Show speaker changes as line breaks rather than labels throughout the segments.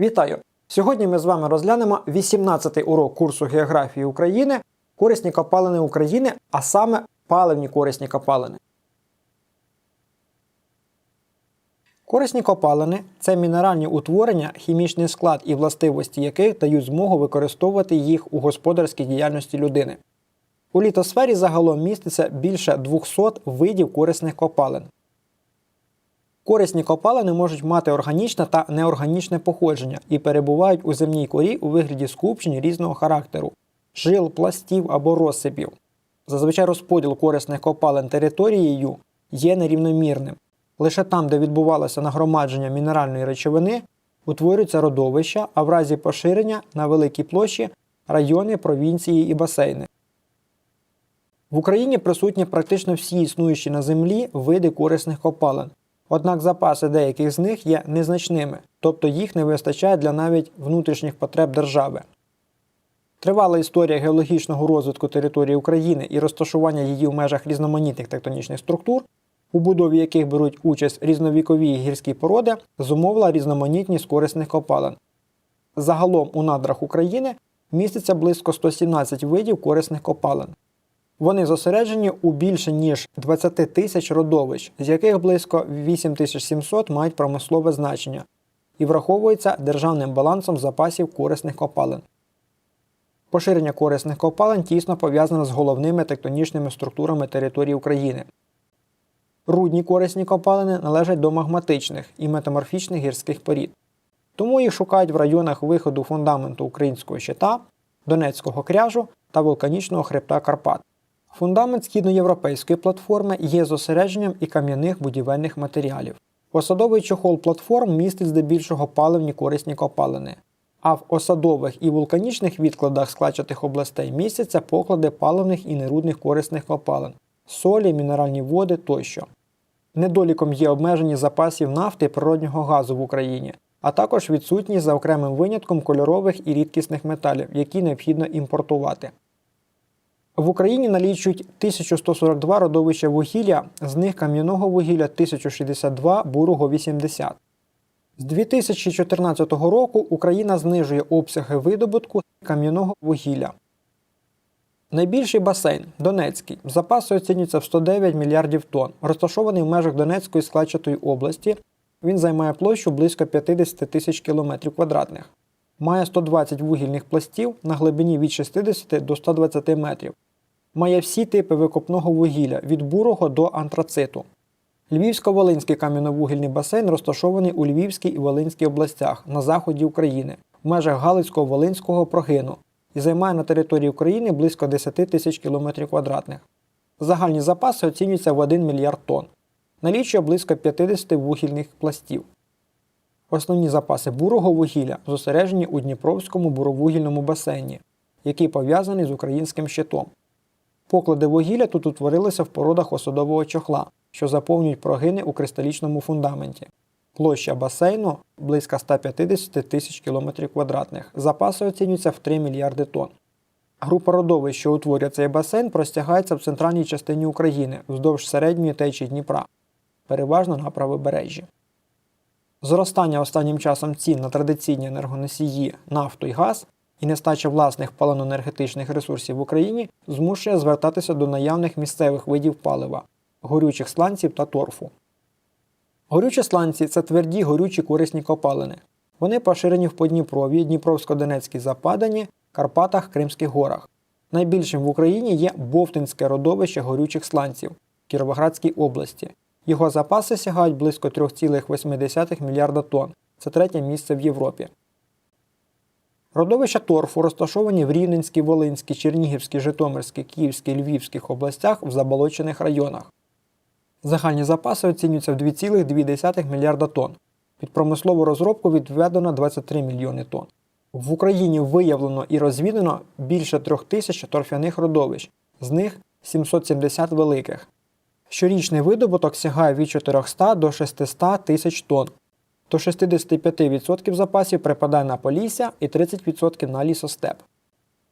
Вітаю! Сьогодні ми з вами розглянемо 18-й урок курсу географії України, корисні копалини України, а саме паливні корисні копалини. Корисні копалини це мінеральні утворення, хімічний склад і властивості яких дають змогу використовувати їх у господарській діяльності людини. У літосфері загалом міститься більше 200 видів корисних копалин. Корисні копалини можуть мати органічне та неорганічне походження і перебувають у земній корі у вигляді скупчень різного характеру жил, пластів або розсипів. Зазвичай розподіл корисних копалин територією є нерівномірним. Лише там, де відбувалося нагромадження мінеральної речовини, утворюються родовища, а в разі поширення на великій площі райони, провінції і басейни. В Україні присутні практично всі існуючі на землі види корисних копалин. Однак запаси деяких з них є незначними, тобто їх не вистачає для навіть внутрішніх потреб держави. Тривала історія геологічного розвитку території України і розташування її в межах різноманітних тектонічних структур, у будові яких беруть участь різновікові гірські породи, зумовила різноманітність корисних копалин. Загалом у надрах України міститься близько 117 видів корисних копалин. Вони зосереджені у більше ніж 20 тисяч родовищ, з яких близько 8700 мають промислове значення і враховуються державним балансом запасів корисних копалин. Поширення корисних копалин тісно пов'язане з головними тектонічними структурами території України. Рудні корисні копалини належать до магматичних і метаморфічних гірських порід. Тому їх шукають в районах виходу фундаменту українського щита, Донецького кряжу та вулканічного хребта Карпат. Фундамент східноєвропейської платформи є зосередженням і кам'яних будівельних матеріалів. Осадовий чохол платформ містить здебільшого паливні корисні копалини, а в осадових і вулканічних відкладах складчатих областей містяться поклади паливних і нерудних корисних копалин, солі, мінеральні води тощо. Недоліком є обмежені запасів нафти і природнього газу в Україні, а також відсутність за окремим винятком кольорових і рідкісних металів, які необхідно імпортувати. В Україні налічують 1142 родовища вугілля, з них кам'яного вугілля 1062, бурого 80. З 2014 року Україна знижує обсяги видобутку кам'яного вугілля. Найбільший басейн Донецький. Запаси оцінюються в 109 мільярдів тонн. Розташований в межах Донецької складчатої області. Він займає площу близько 50 тисяч кілометрів квадратних. Має 120 вугільних пластів на глибині від 60 до 120 метрів. Має всі типи викопного вугілля від бурого до антрациту. Львівсько-Волинський кам'яновугільний басейн розташований у Львівській і Волинській областях на заході України в межах Галицького волинського прогину і займає на території України близько 10 тисяч кілометрів квадратних. Загальні запаси оцінюються в 1 мільярд тонн. Налічує близько 50 вугільних пластів. Основні запаси бурого вугілля зосереджені у Дніпровському буровугільному басейні, який пов'язаний з українським щитом. Поклади вугілля тут утворилися в породах осадового чохла, що заповнюють прогини у кристалічному фундаменті. Площа басейну близько 150 тисяч км квадратних. Запаси оцінюються в 3 мільярди тонн. Група родовищ, що утворює цей басейн, простягається в центральній частині України вздовж середньої течії Дніпра, переважно на правобережжі. Зростання останнім часом цін на традиційні енергоносії нафту і газ і нестача власних паливно-енергетичних ресурсів в Україні змушує звертатися до наявних місцевих видів палива, горючих сланців та торфу. Горючі сланці це тверді горючі корисні копалини. Вони поширені в Подніпров'ї, Дніпровсько-Донецькій Западані, Карпатах, Кримських горах. Найбільшим в Україні є Бовтинське родовище горючих сланців в Кіровоградській області. Його запаси сягають близько 3,8 мільярда тонн. Це третє місце в Європі. Родовища торфу розташовані в Рівненській, Волинській, Чернігівській, Житомирській, Київській, Львівських областях в заболочених районах. Загальні запаси оцінюються в 2,2 мільярда тонн. Під промислову розробку відведено 23 мільйони тонн. В Україні виявлено і розвідано більше трьох тисяч торфяних родовищ, з них 770 великих. Щорічний видобуток сягає від 400 до 600 тисяч тонн. До 65% запасів припадає на полісся і 30% на лісостеп.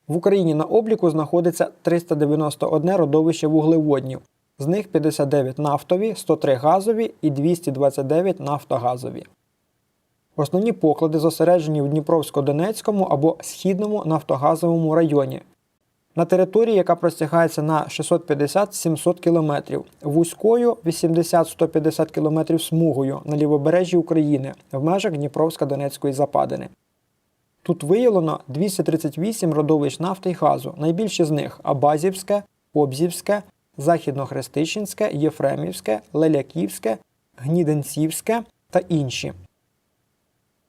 В Україні на обліку знаходиться 391 родовище вуглеводнів, з них 59 нафтові, 103 газові і 229 нафтогазові. Основні поклади зосереджені в Дніпровсько-Донецькому або Східному нафтогазовому районі. На території, яка простягається на 650-700 км, вузькою 80-150 км смугою на лівобережжі України в межах Дніпровсько-Донецької западини. Тут виявлено 238 родовищ нафти і газу. Найбільші з них Абазівське, Обзівське, Західнохрестичинське, Єфремівське, Леляківське, Гніденцівське та інші.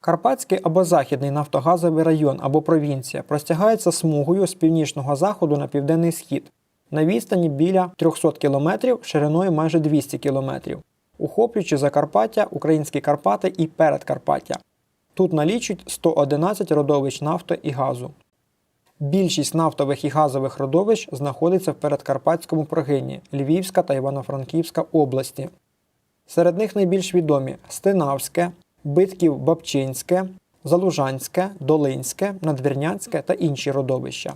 Карпатський або Західний нафтогазовий район або провінція простягається смугою з північного заходу на південний схід на відстані біля 300 км шириною майже 200 км, охоплюючи Закарпаття, Українські Карпати і Передкарпаття. Тут налічують 111 родовищ нафти і газу. Більшість нафтових і газових родовищ знаходиться в Передкарпатському прогині Львівська та Івано-Франківська області. Серед них найбільш відомі Стинавське, Битків Бабчинське, Залужанське, Долинське, Надвірнянське та інші родовища.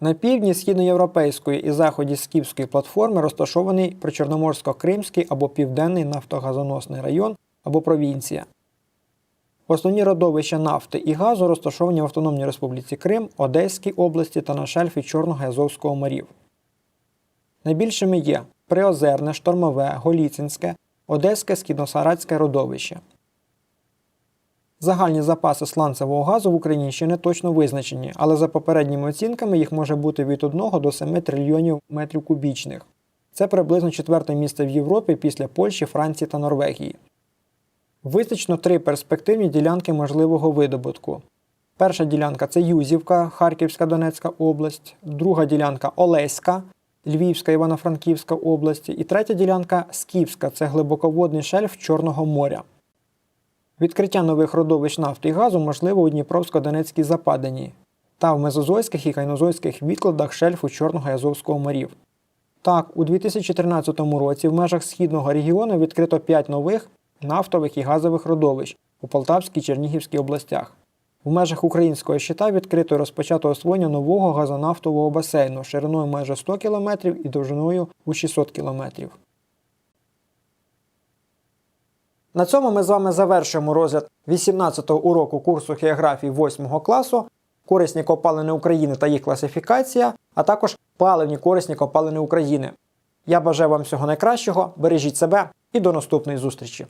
На півдні східноєвропейської і заході Скіфської платформи розташований Причорноморсько-Кримський або Південний нафтогазоносний район або провінція. Основні родовища нафти і газу розташовані в Автономній Республіці Крим, Одеській області та на шельфі Чорного і Азовського морів. Найбільшими є Приозерне, Штормове, Голіцинське, Одеське Східносаратське родовище. Загальні запаси сланцевого газу в Україні ще не точно визначені, але за попередніми оцінками їх може бути від 1 до 7 трильйонів метрів кубічних. Це приблизно четверте місце в Європі після Польщі, Франції та Норвегії. Визначено три перспективні ділянки можливого видобутку. Перша ділянка це Юзівка, Харківська Донецька область, друга ділянка Олеська, Львівська Івано-Франківська області і третя ділянка Скіфська це глибоководний шельф Чорного моря. Відкриття нових родовищ нафти і газу можливо у Дніпровсько-Донецькій западині та в мезозойських і кайнозойських відкладах шельфу Чорного і Азовського морів. Так, у 2013 році в межах східного регіону відкрито 5 нових нафтових і газових родовищ у Полтавській і Чернігівській областях. В межах українського щита відкрито і розпочато освоєння нового газонафтового басейну шириною майже 100 км і довжиною у 600 км. На цьому ми з вами завершуємо розгляд 18-го уроку курсу географії 8 класу, корисні копалини України та їх класифікація, а також паливні корисні копалини України. Я бажаю вам всього найкращого, бережіть себе і до наступної зустрічі!